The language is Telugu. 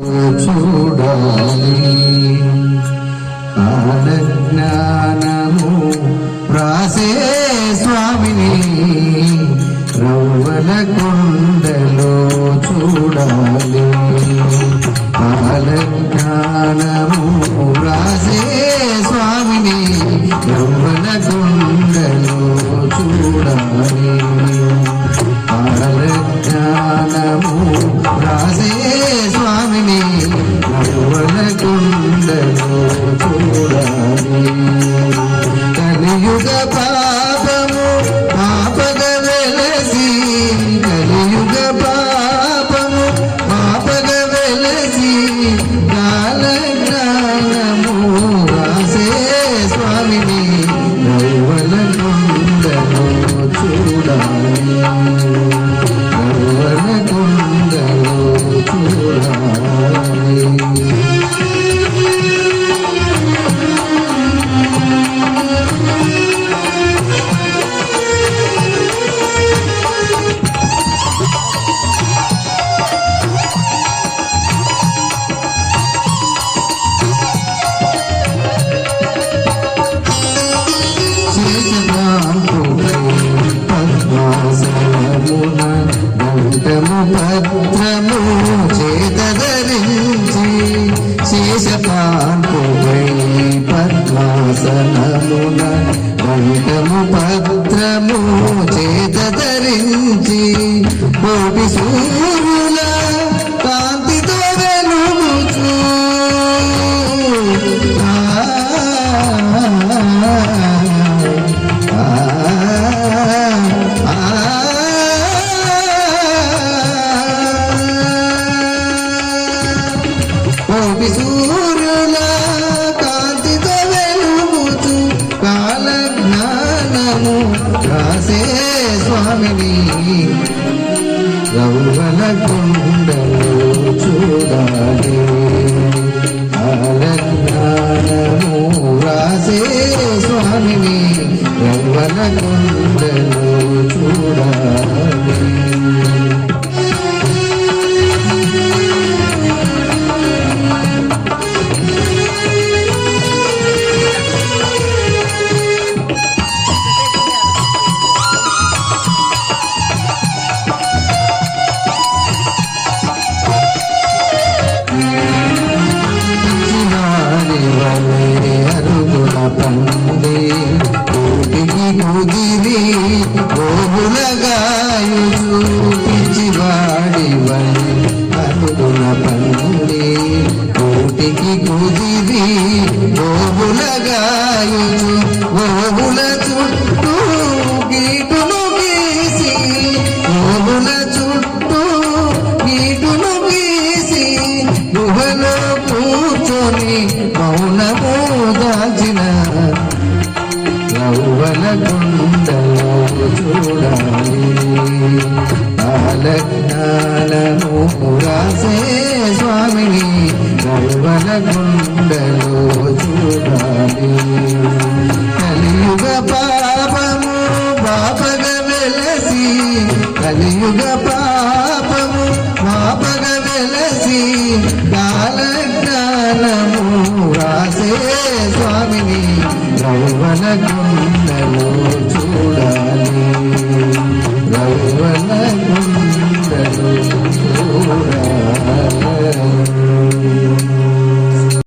చూడాలి. కాలజ్ఞానము రాసే స్వామిని రవ్వల కొండలో చూడాలి. కాల జ్ఞానము రాసే స్వామిని రవ్వల కొండలో చూడాలి. కలియుగ పాపము పాపగ వెలసి కలియుగ పాపము పాపగ వెలసి కాల భద్రము చేతరించి శేషపాంపుపై పద్మాసనమున వైటము భద్రము చేతరించి కోటి సూర్యు కోటి కాంతితో వెలుగుచు కాల జ్ఞానము రాసే స్వామిని రౌవల గుండెలు చూడాలి కాల జ్ఞానము రాసే స్వామిని రౌవల గుండెలు చూడాలి. కోటికి కుదిరి గోగులగాయు చుట్టూ గీటును గీసి గోగుల చుట్టూ గీటును గీసి గుహలో కూర్చొని మౌనము దాచిన యౌవన గుండలో చూడాలి. కాలజ్ఞానము రాసే గుండెలో చూడాలి. కలియుగ పాపము బాపగ వెలసి కలియుగ పాపము బాపగ వెలసి రాసే స్వామిని రౌవన గుండెలో చూడాలి. రౌవన